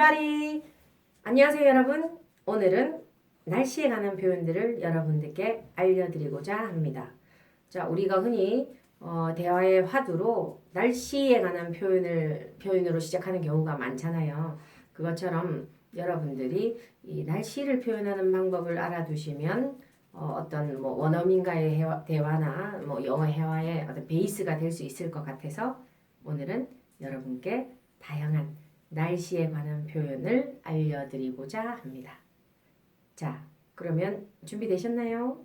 everybody. 안녕하세요, 여러분. 오늘은 날씨에 관한 표현들을 여러분들께 알려드리고자 합니다. 자, 우리가 흔히 어, 대화의 화두로 날씨에 관한 표현을 표현으로 시작하는 경우가 많잖아요. 그것처럼 여러분들이 이 날씨를 표현하는 방법을 알아두시면 어, 어떤 뭐 원어민과의 해와- 대화나 뭐 영어 회화의 어떤 베이스가 될 수 있을 것 같아서 오늘은 여러분께 다양한 날씨에 관한 표현을 알려드리고자 합니다. 자, 그러면 준비되셨나요?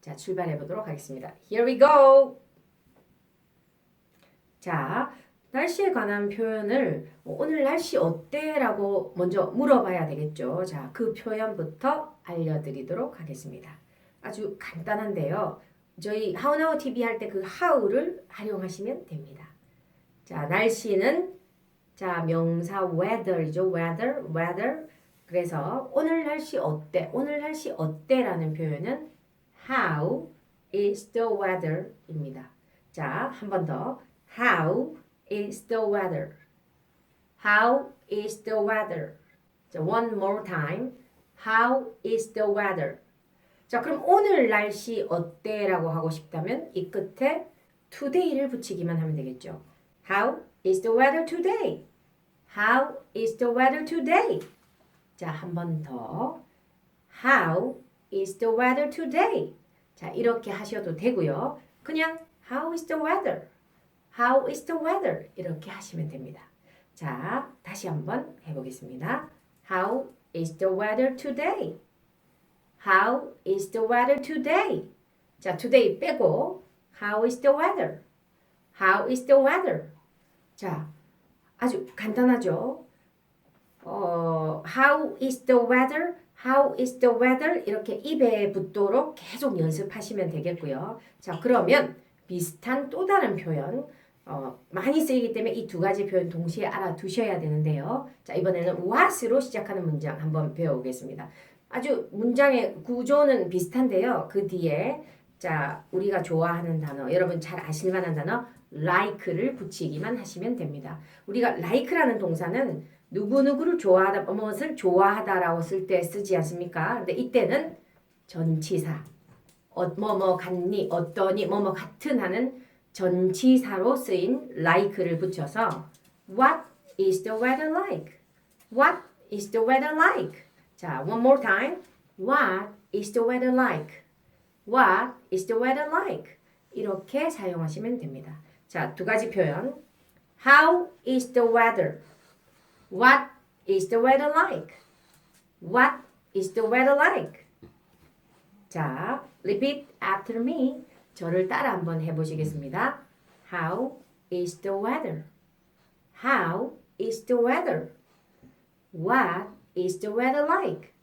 자, 출발해 보도록 하겠습니다. Here we go! 자, 날씨에 관한 표현을 뭐 오늘 날씨 어때? 라고 먼저 물어봐야 되겠죠. 자, 그 표현부터 알려드리도록 하겠습니다. 아주 간단한데요. 저희 하우나우 TV 할 때그 how를 활용하시면 됩니다. 자, 날씨는 자, 명사 weather이죠. weather, weather. 그래서 오늘 날씨 어때? 오늘 날씨 어때라는 표현은 how is the weather입니다. 자, 한 번 더. how is the weather? how is the weather? 자, one more time. how is the weather? 자, 그럼 오늘 날씨 어때라고 하고 싶다면 이 끝에 today를 붙이기만 하면 되겠죠. How is the weather today? How is the weather today? 자, 한 번 더. How is the weather today? 자, 이렇게 하셔도 되고요. 그냥 How is the weather? How is the weather? 이렇게 하시면 됩니다. 자, 다시 한번 해보겠습니다. How is the weather today? How is the weather today? 자, today 빼고 How is the weather? How is the weather? 자, 아주 간단하죠. 어, how is the weather? How is the weather? 이렇게 입에 붙도록 계속 연습하시면 되겠고요. 자, 그러면 비슷한 또 다른 표현 어, 많이 쓰이기 때문에 이 두 가지 표현 동시에 알아두셔야 되는데요. 자, 이번에는 what으로 시작하는 문장 한번 배워보겠습니다. 아주 문장의 구조는 비슷한데요. 그 뒤에 자, 우리가 좋아하는 단어, 여러분 잘 아실 만한 단어 like를 붙이기만 하시면 됩니다. 우리가 like라는 동사는 누구누구를 좋아하다, 무엇을 좋아하다라고 쓸 때 쓰지 않습니까? 근데 이때는 전치사, 어, 뭐뭐 같니, 어떠니, 뭐뭐 같은 하는 전치사로 쓰인 like를 붙여서 What is the weather like? What is the weather like? 자, one more time. What is the weather like? What is the weather like? 이렇게 사용하시면 됩니다. 자, 두 가지 표현. How is the weather? What is the weather like? What is the weather like? 자, repeat after me. 저를 따라 한번 해보시겠습니다. How is the weather? How is the weather? What is the weather like?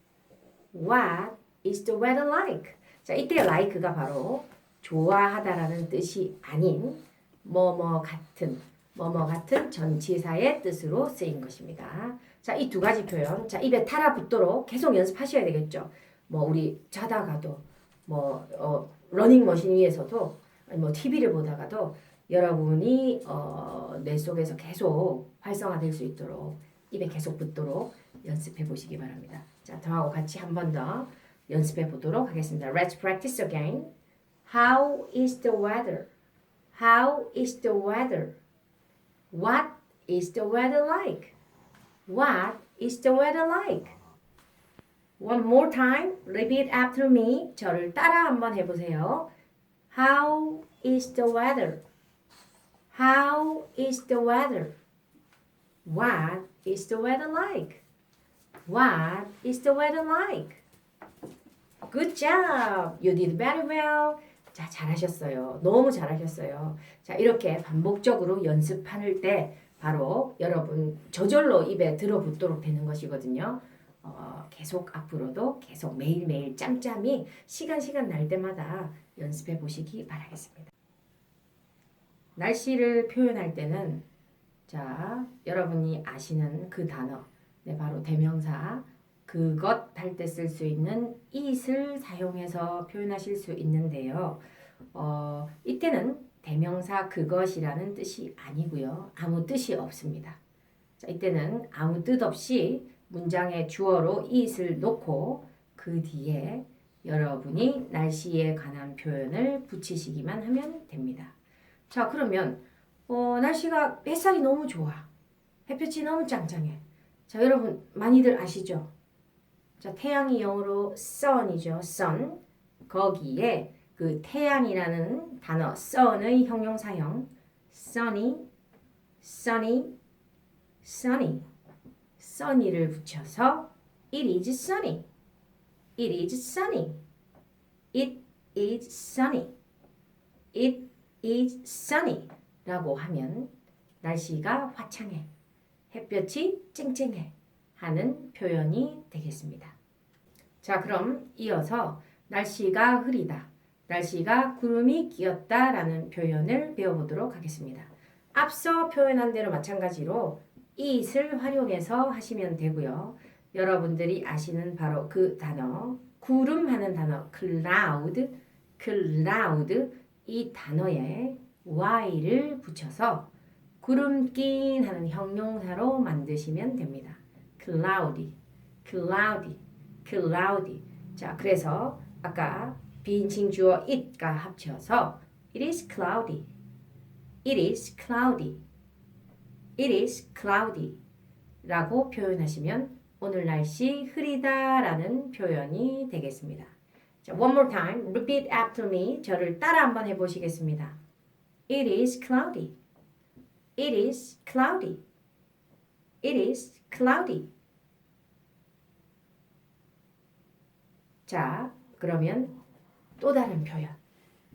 What is the weather like? 자, 이때 like가 바로 좋아하다라는 뜻이 아닌 뭐뭐 같은 뭐뭐 같은 전치사의 뜻으로 쓰인 것입니다. 자, 이 두 가지 표현. 자, 입에 달아붙도록 계속 연습하셔야 되겠죠. 뭐 우리 자다가도 뭐 어, 러닝머신 위에서도 아니 뭐 TV를 보다가도 여러분이 어, 뇌 속에서 계속 활성화될 수 있도록 입에 계속 붙도록 연습해 보시기 바랍니다. 자, 저하고 같이 한 번 더 연습해 보도록 하겠습니다. Let's practice again. How is the weather? How is the weather? What is the weather like? What is the weather like? One more time. Repeat after me. 저를 따라 한번 해보세요. How is the weather? How is the weather? What is the weather like? What is the weather like? Good job. You did very well. 자, 잘하셨어요. 너무 잘하셨어요. 자, 이렇게 반복적으로 연습할 때 바로 여러분 저절로 입에 들어붙도록 되는 것이거든요. 어, 계속 앞으로도 계속 매일매일 짬짬이 시간 시간 날 때마다 연습해 보시기 바라겠습니다. 날씨를 표현할 때는 자, 여러분이 아시는 그 단어, 네, 바로 대명사 그것 할 때 쓸 수 있는 it을 사용해서 표현하실 수 있는데요. 어, 이때는 대명사 그것이라는 뜻이 아니고요. 아무 뜻이 없습니다. 자, 이때는 아무 뜻 없이 문장에 주어로 it을 놓고 그 뒤에 여러분이 날씨에 관한 표현을 붙이시기만 하면 됩니다. 자, 그러면 어, 날씨가 햇살이 너무 좋아. 햇볕이 너무 짱짱해. 자, 여러분 많이들 아시죠? 자, 태양이 영어로 sun이죠. sun. 거기에 그 태양이라는 단어 sun의 형용사형 sunny, sunny, sunny, sunny를 붙여서 it is sunny. It is sunny. It is sunny. It is sunny. 라고 하면 날씨가 화창해. 햇볕이 쨍쨍해. 하는 표현이 되겠습니다. 자, 그럼 이어서 날씨가 흐리다. 날씨가 구름이 끼었다. 라는 표현을 배워보도록 하겠습니다. 앞서 표현한 대로 마찬가지로 it을 활용해서 하시면 되고요. 여러분들이 아시는 바로 그 단어 구름 하는 단어 cloud, cloud 이 단어에 y를 붙여서 구름 낀 하는 형용사로 만드시면 됩니다. cloudy, cloudy, cloudy. 자, 그래서 아까 비인칭 주어 it과 합쳐서 it is cloudy, it is cloudy, it is cloudy 라고 표현하시면 오늘 날씨 흐리다라는 표현이 되겠습니다. 자, one more time. Repeat after me. 저를 따라 한번 해 보시겠습니다. It is cloudy. It is cloudy. It is cloudy. 자, 그러면 또 다른 표현.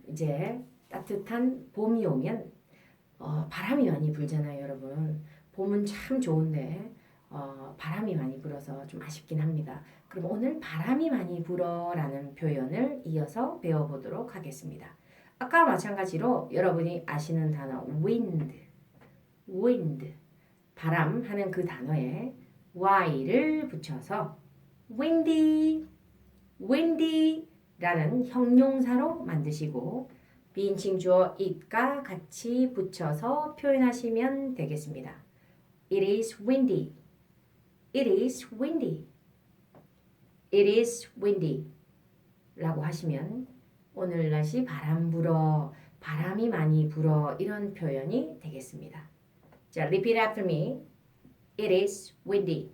이제 따뜻한 봄이 오면 어, 바람이 많이 불잖아요, 여러분. 봄은 참 좋은데 어, 바람이 많이 불어서 좀 아쉽긴 합니다. 그럼 오늘 바람이 많이 불어라는 표현을 이어서 배워보도록 하겠습니다. 아까 마찬가지로 여러분이 아시는 단어 wind, wind, 바람 하는 그 단어에 y를 붙여서 windy, windy라는 형용사로 만드시고 비인칭 주어 it과 같이 붙여서 표현하시면 되겠습니다. It is windy. It is windy. It is windy. 라고 하시면 오늘 날씨 바람 불어, 바람이 많이 불어 이런 표현이 되겠습니다. 자, repeat after me. It is windy.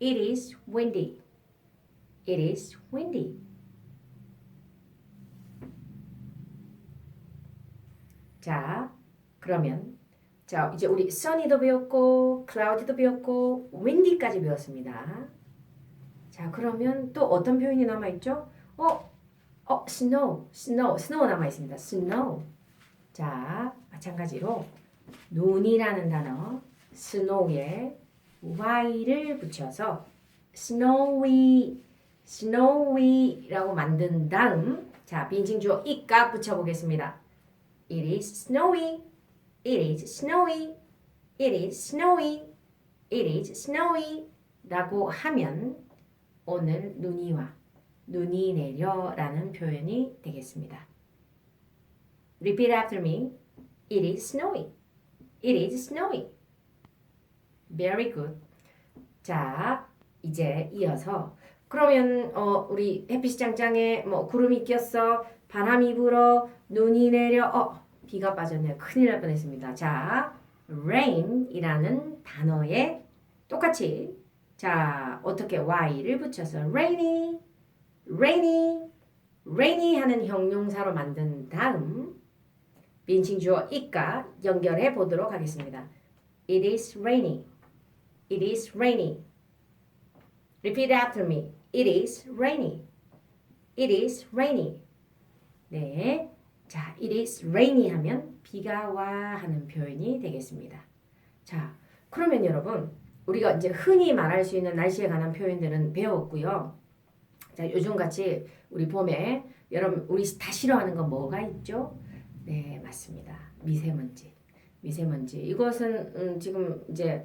It is windy. It is windy. 자, 그러면 자, 이제 우리 sunny도 배웠고 cloudy도 배웠고 windy까지 배웠습니다. 자, 그러면 또 어떤 표현이 남아 있죠? 어, 어, snow, snow, snow 남아 있습니다. snow. 자, 마찬가지로 눈이라는 단어 snow에 y를 붙여서 snowy, snowy라고 만든 다음 자, 빈칭 주어 it가 붙여 보겠습니다. It is snowy. It is snowy. It is snowy. It is snowy. 라고 하면 오늘 눈이 와. 눈이 내려 라는 표현이 되겠습니다. Repeat after me. It is snowy. It is snowy. Very good. 자, 이제 이어서 그러면 어, 우리 햇빛이 짱짱해 뭐 구름이 꼈어. 바람이 불어. 눈이 내려. 어 비가 빠졌네요. 큰일 날 뻔했습니다. 자 rain이라는 단어에 똑같이. 자 어떻게 y를 붙여서 rainy rainy rainy 하는 형용사로 만든 다음 빈칭 주어 it과 연결해 보도록 하겠습니다. It is rainy. It is rainy. Repeat after me it is rainy it is rainy 네. 자, it is rainy 하면 비가 와 하는 표현이 되겠습니다. 자, 그러면 여러분, 우리가 이제 흔히 말할 수 있는 날씨에 관한 표현들은 배웠고요. 자, 요즘 같이 우리 봄에 여러분, 우리 다 싫어하는 건 뭐가 있죠? 네, 맞습니다. 미세먼지. 미세먼지. 이것은 음, 지금 이제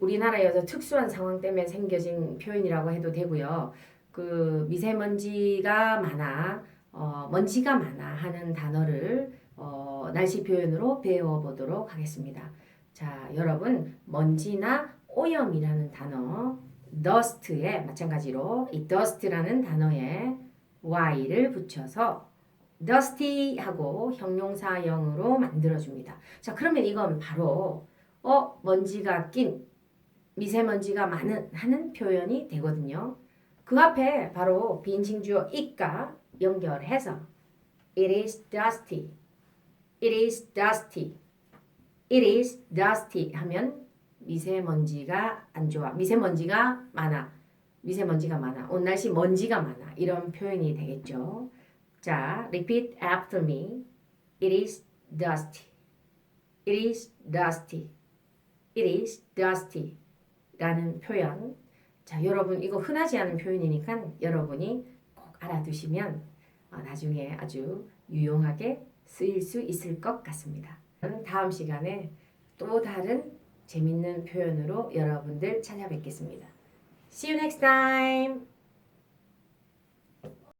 우리나라에서 특수한 상황 때문에 생겨진 표현이라고 해도 되고요. 그 미세먼지가 많아 어, 먼지가 많아 하는 단어를 어, 날씨 표현으로 배워보도록 하겠습니다. 자, 여러분 먼지나 오염이라는 단어 dust에 마찬가지로 이 dust라는 단어에 y를 붙여서 dusty 하고 형용사형으로 만들어줍니다. 자, 그러면 이건 바로 어 먼지가 낀 미세먼지가 많은 하는 표현이 되거든요. 그 앞에 바로 빈칭주어 it과 연결해서 it is dusty, it is dusty, it is dusty 하면 미세먼지가 안 좋아, 미세먼지가 많아, 미세먼지가 많아, 오늘 날씨 먼지가 많아 이런 표현이 되겠죠. 자, repeat after me. It is dusty. It is dusty. It is dusty. 라는 표현. 자, 여러분 이거 흔하지 않은 표현이니까 여러분이 꼭 알아두시면 어, 나중에 아주 유용하게 쓰일 수 있을 것 같습니다. 다음 시간에 또 다른 재밌는 표현으로 여러분들 찾아뵙겠습니다. See you next time.